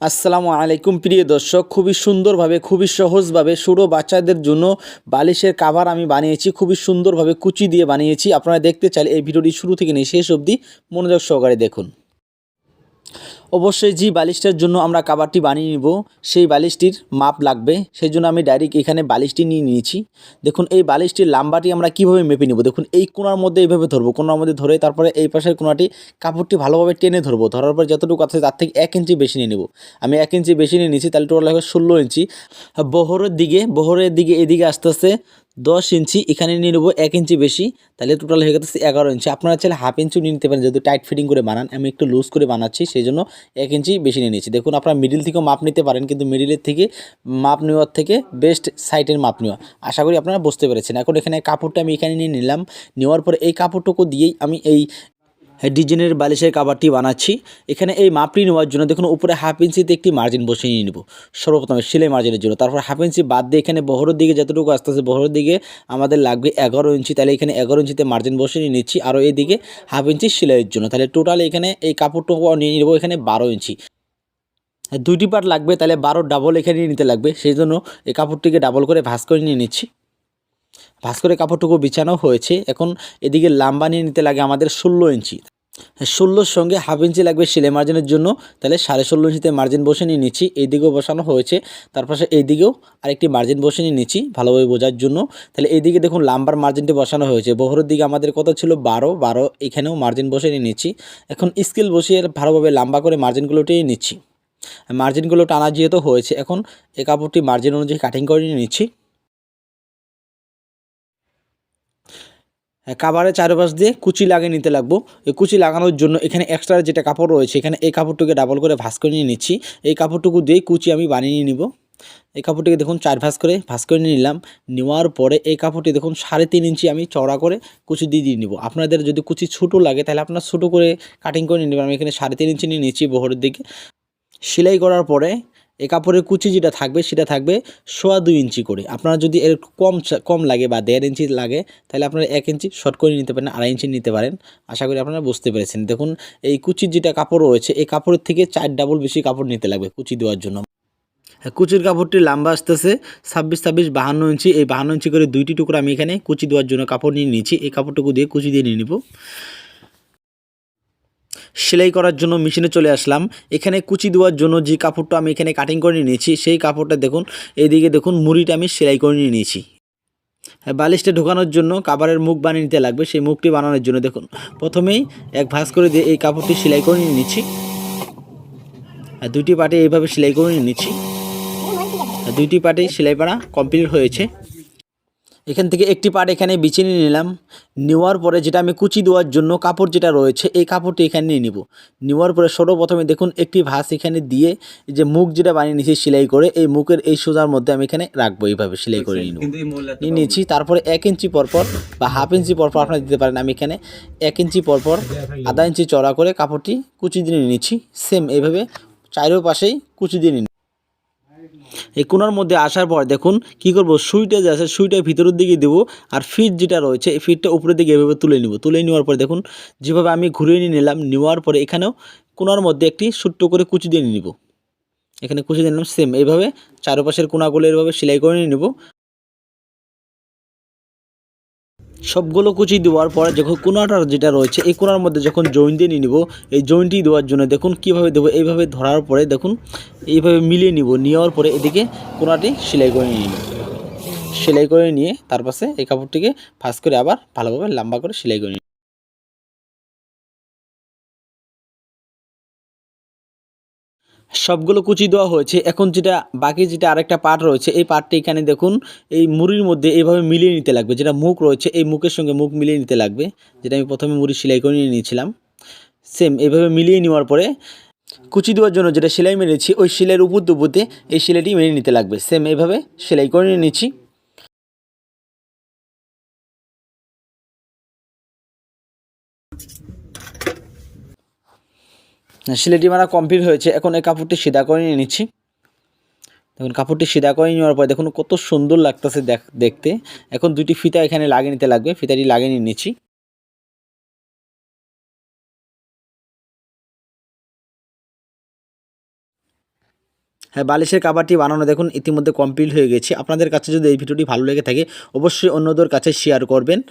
আসসালামু আলাইকুম, প্রিয় দর্শক। খুবই সুন্দরভাবে, খুবই সহজভাবে ছোটো বাচ্চাদের জন্য বালিশের কাভার আমি বানিয়েছি। খুবই সুন্দরভাবে কুচি দিয়ে বানিয়েছি। আপনারা দেখতে চাইলে এই ভিডিওটি শুরু থেকে নিয়ে শেষ অবধি মনোযোগ সহকারে দেখুন। অবশ্যই যে বালিশটার জন্য আমরা কাভারটি বানিয়ে নিব, সেই বালিশটির মাপ লাগবে। সেই জন্য আমি ডাইরেক্ট এখানে বালিশটি নিয়ে নিয়েছি। দেখুন, এই বালিশটির লাম্বাটি আমরা কীভাবে মেপে নিব? দেখুন, এই কোনার মধ্যে এইভাবে ধরবো। কোনার মধ্যে ধরে তারপরে এই পাশের কোনাটি কাপড়টি ভালোভাবে টেনে ধরবো। ধরার পর যতটুকু আছে তার থেকে এক ইঞ্চি বেশি নিয়ে নেব। আমি এক ইঞ্চি বেশি নিয়ে নিয়েছি, তাহলে টোটাল হবে ষোলো ইঞ্চি। বহরের দিকে বহরের দিকে এদিকে আস্তে আস্তে দশ ইঞ্চি, এখানে নিয়ে নেব এক ইঞ্চি বেশি, তাহলে টোটাল হয়ে গেছে এগারো ইঞ্চি। আপনারা চাইলে হাফ ইঞ্চি নিয়ে নিতে পারেন, যেহেতু টাইট ফিটিং করে বানান। আমি একটু লুজ করে বানাচ্ছি সেই জন্য এক ইঞ্চি বেশি নিয়ে নিচ্ছি দেখুন, আপনারা মিডিল থেকেও মাপ নিতে পারেন, কিন্তু মিডিলের থেকে মাপ নেওয়ার থেকে বেস্ট সাইটের মাপ নেওয়া। আশা করি আপনারা বুঝতে পেরেছেন। এখন এখানে কাপড়টা আমি এখানে নিয়ে নিলাম। নেওয়ার পরে এই কাপড়টুকু দিয়েই আমি এই ডিজাইনের বালিশের কাভারটি বানাচ্ছি। এখানে এই মাপটি নেওয়ার জন্য দেখুন, উপরে হাফ ইঞ্চিতে একটি মার্জিন বসিয়ে নিয়ে নেব। সর্বপ্রথমে সেলাই মার্জিনের জন্য। তারপর হাফ ইঞ্চি বাদ দিয়ে এখানে বহরের দিকে যতটুকু আসতে আসতে বহরের দিকে আমাদের লাগবে এগারো ইঞ্চি তাহলে এখানে এগারো ইঞ্চিতে মার্জিন বসিয়ে নিয়ে নিচ্ছি। আরও এইদিকে হাফ ইঞ্চি সেলাইয়ের জন্য। তাহলে টোটাল এখানে এই কাপড়টুকু নিয়ে নেব এখানে বারো ইঞ্চি দুইটি পার্ট লাগবে, তাহলে বারো ডাবল এখানে নিতে লাগবে। সেই জন্য এই কাপড়টিকে ডাবল করে ভাঁজ করে নিয়ে নিচ্ছি। ভাঁজ করে কাপড়টুকু বিছানো হয়েছে। এখন এদিকে লাম্বা নিয়ে নিতে লাগে আমাদের ষোলো ইঞ্চি ষোলোর সঙ্গে হাফ ইঞ্চি লাগবে সেলাই মার্জিনের জন্য। তাহলে সাড়ে ষোলো ইঞ্চিতে মার্জিন বসে নিয়ে নিচ্ছি। এই দিকেও বসানো হয়েছে। তার পাশে এই দিকেও আরেকটি মার্জিন বসে নিয়ে নিচ্ছি ভালোভাবে বোঝার জন্য। তাহলে এইদিকে দেখুন লাম্বার মার্জিনটি বসানো হয়েছে। বহরের দিকে আমাদের কত ছিল? বারো। বারো এখানেও মার্জিন বসে নিয়ে নিচ্ছি। এখন স্কেল বসিয়ে ভালোভাবে লম্বা করে মার্জিনগুলো নিচ্ছি। মার্জিনগুলো টানা যেহেতু হয়েছে, এখন এই কাপড়টি মার্জিন অনুযায়ী কাটিং করে নিয়ে নিচ্ছি। কাবারের চারপাশ দিয়ে কুচি লাগিয়ে নিতে লাগবো। এই কুচি লাগানোর জন্য এখানে এক্সট্রা যেটা কাপড় রয়েছে, এখানে এই কাপড়টুকে ডাবল করে ভাঁজ করে নিয়ে নিচ্ছি। এই কাপড়টুকু দিয়ে কুচি আমি বানিয়ে নিব। এই কাপড়টিকে দেখুন চার ভাঁজ করে ভাঁজ করে নিলাম। নেওয়ার পরে এই কাপড়টি দেখুন সাড়ে তিন ইঞ্চি আমি চড়া করে কুচি দিয়ে দিয়ে নিব। আপনাদের যদি কুচি ছোটো লাগে, তাহলে আপনার ছোটো করে কাটিং করে নিয়ে নেবেন আমি এখানে সাড়ে তিন ইঞ্চি নিয়ে নিচ্ছি বহরের দিকে। সেলাই করার পরে এই কাপড়ের কুচি যেটা থাকবে সেটা থাকবে সোয়া দুই ইঞ্চি করে। আপনারা যদি এর কম কম লাগে বা দেড় ইঞ্চি লাগে তাহলে আপনারা এক ইঞ্চি শর্ট করে নিতে পারেন আড়াই ইঞ্চি নিতে পারেন। আশা করি আপনারা বুঝতে পেরেছেন। দেখুন এই কুচির যেটা কাপড় রয়েছে এই কাপড়ের থেকে চার ডাবল বেশি কাপড় নিতে লাগবে কুচি দেওয়ার জন্য। হ্যাঁ, কুচির কাপড়টি লম্বা আসতেছে ছাব্বিশ ছাব্বিশ বাহান্ন ইঞ্চি। এই বাহান্ন ইঞ্চি করে দুইটি টুকরো আমি এখানে কুচি দেওয়ার জন্য কাপড় নিয়ে নিয়েছি। এই কাপড়টুকু দিয়ে কুচি দিয়ে নিয়ে নিব। সেলাই করার জন্য মেশিনে চলে আসলাম। এখানে কুচি দেওয়ার জন্য যে কাপড়টা আমি এখানে কাটিং করে নিয়ে নিয়েছি সেই কাপড়টা দেখুন এইদিকে দেখুন মুড়িটা আমি সেলাই করে নিয়ে নিয়েছি। হ্যাঁ, বালিশটা ঢোকানোর জন্য কাবারের মুখ বানিয়ে নিতে লাগবে সেই মুখটি বানানোর জন্য দেখুন। প্রথমেই এক ভাঁজ করে দিয়ে এই কাপড়টি সেলাই করে নিয়ে নিচ্ছি। আর দুইটি পাটে এইভাবে সেলাই করে নিয়ে নিচ্ছি। আর দুইটি পাটে সেলাই করা কমপ্লিট হয়েছে। এখান থেকে একটি পার্ট এখানে বিছিয়ে নিয়ে নিলাম। নেওয়ার পরে যেটা আমি কুচি দেওয়ার জন্য কাপড় যেটা রয়েছে এই কাপড়টি এখানে নিয়ে নিব। নেওয়ার পরে সর্বপ্রথমে দেখুন একটি ভাঁজ এখানে দিয়ে যে মুখ যেটা বানিয়ে নিয়েছি সেলাই করে এই মুখের এই সোজার মধ্যে আমি এখানে রাখব এইভাবে সেলাই করে নেব। নিয়ে নিয়েছি তারপরে এক ইঞ্চি পরপর বা হাফ ইঞ্চি পরপর আপনারা দিতে পারেন আমি এখানে এক ইঞ্চি পরপর আধা ইঞ্চি চড়া করে কাপড়টি কুচি দিয়ে নিয়ে নিচ্ছি। সেম এইভাবে চারো পাশেই কুচি দিয়ে নিন এই কোনার মধ্যে আসার পর দেখুন কি করব? সুইটা যে আছে সুইটা ভিতরের দিকে দেবো আর ফিট যেটা রয়েছে, এই ফিটটা উপরের দিকে এভাবে তুলে নিব। তুলে নেওয়ার পর দেখুন, যেভাবে আমি ঘুরিয়ে নিয়ে নিলাম, নেওয়ার পরে এখানেও কোনার মধ্যে একটি ছোট্ট করে কুচি দিয়ে নিব। এখানে কুচি দিয়ে নিলাম সেম এইভাবে চারপাশের কোনাগুলো এভাবে সেলাই করে নিয়ে নেব। সবগুলো কুচি দেওয়ার পরে যখন কোনাটার যেটা রয়েছে, এই কোনার মধ্যে যখন জয়েন দিয়ে নিয়ে নিব, এই জয়েন্টটি দেওয়ার জন্য দেখুন কীভাবে দেবো, এইভাবে ধরার পরে দেখুন, এইভাবে মিলিয়ে নিব, নেওয়ার পরে এদিকে কোনাটি সেলাই করে নিয়ে নিব। সেলাই করে নিয়ে তার পাশে এই কাপড়টিকে ফাঁস করে আবার ভালোভাবে লম্বা করে সেলাই করে সবগুলো কুচি দেওয়া হয়েছে। এখন যেটা বাকি যেটা আরেকটা পার্ট রয়েছে, এই পার্টটি এখানে দেখুন, এই মুড়ির মধ্যে এইভাবে মিলিয়ে নিতে লাগবে। যেটা মুখ রয়েছে, এই মুখের সঙ্গে মুখ মিলিয়ে নিতে লাগবে। যেটা আমি প্রথমে মুড়ি সেলাই করে নিয়ে নিয়েছিলাম। সেম এইভাবে মিলিয়ে নেওয়ার পরে কুচি দেওয়ার জন্য যেটা সেলাই মেরেছি, ওই সেলাইয়ের উপর দুপুরতে এই সেলাইটি মেনে নিতে লাগবে। সেম এইভাবে সেলাই করে নিয়ে নিচ্ছি সেলাইটি মারা কমপ্লিট হয়েছে। এখন এই কাপড়টি সিধা করে নিয়ে নিচ্ছি। দেখুন, কাপড়টি সিধা করে নেওয়ার পরে দেখুন কত সুন্দর লাগতেছে দেখ- দেখতে। এখন দুটি ফিতা এখানে লাগিয়ে নিতে লাগবে। ফিতাটি লাগিয়ে নিয়ে নিচ্ছি। হ্যাঁ বালিশের কাভারটি বানানো দেখুন ইতিমধ্যে কমপ্লিট হয়ে গেছে। আপনাদের কাছে যদি এই ভিডিওটি ভালো লেগে থাকে, অবশ্যই অন্যদের কাছে শেয়ার করবেন।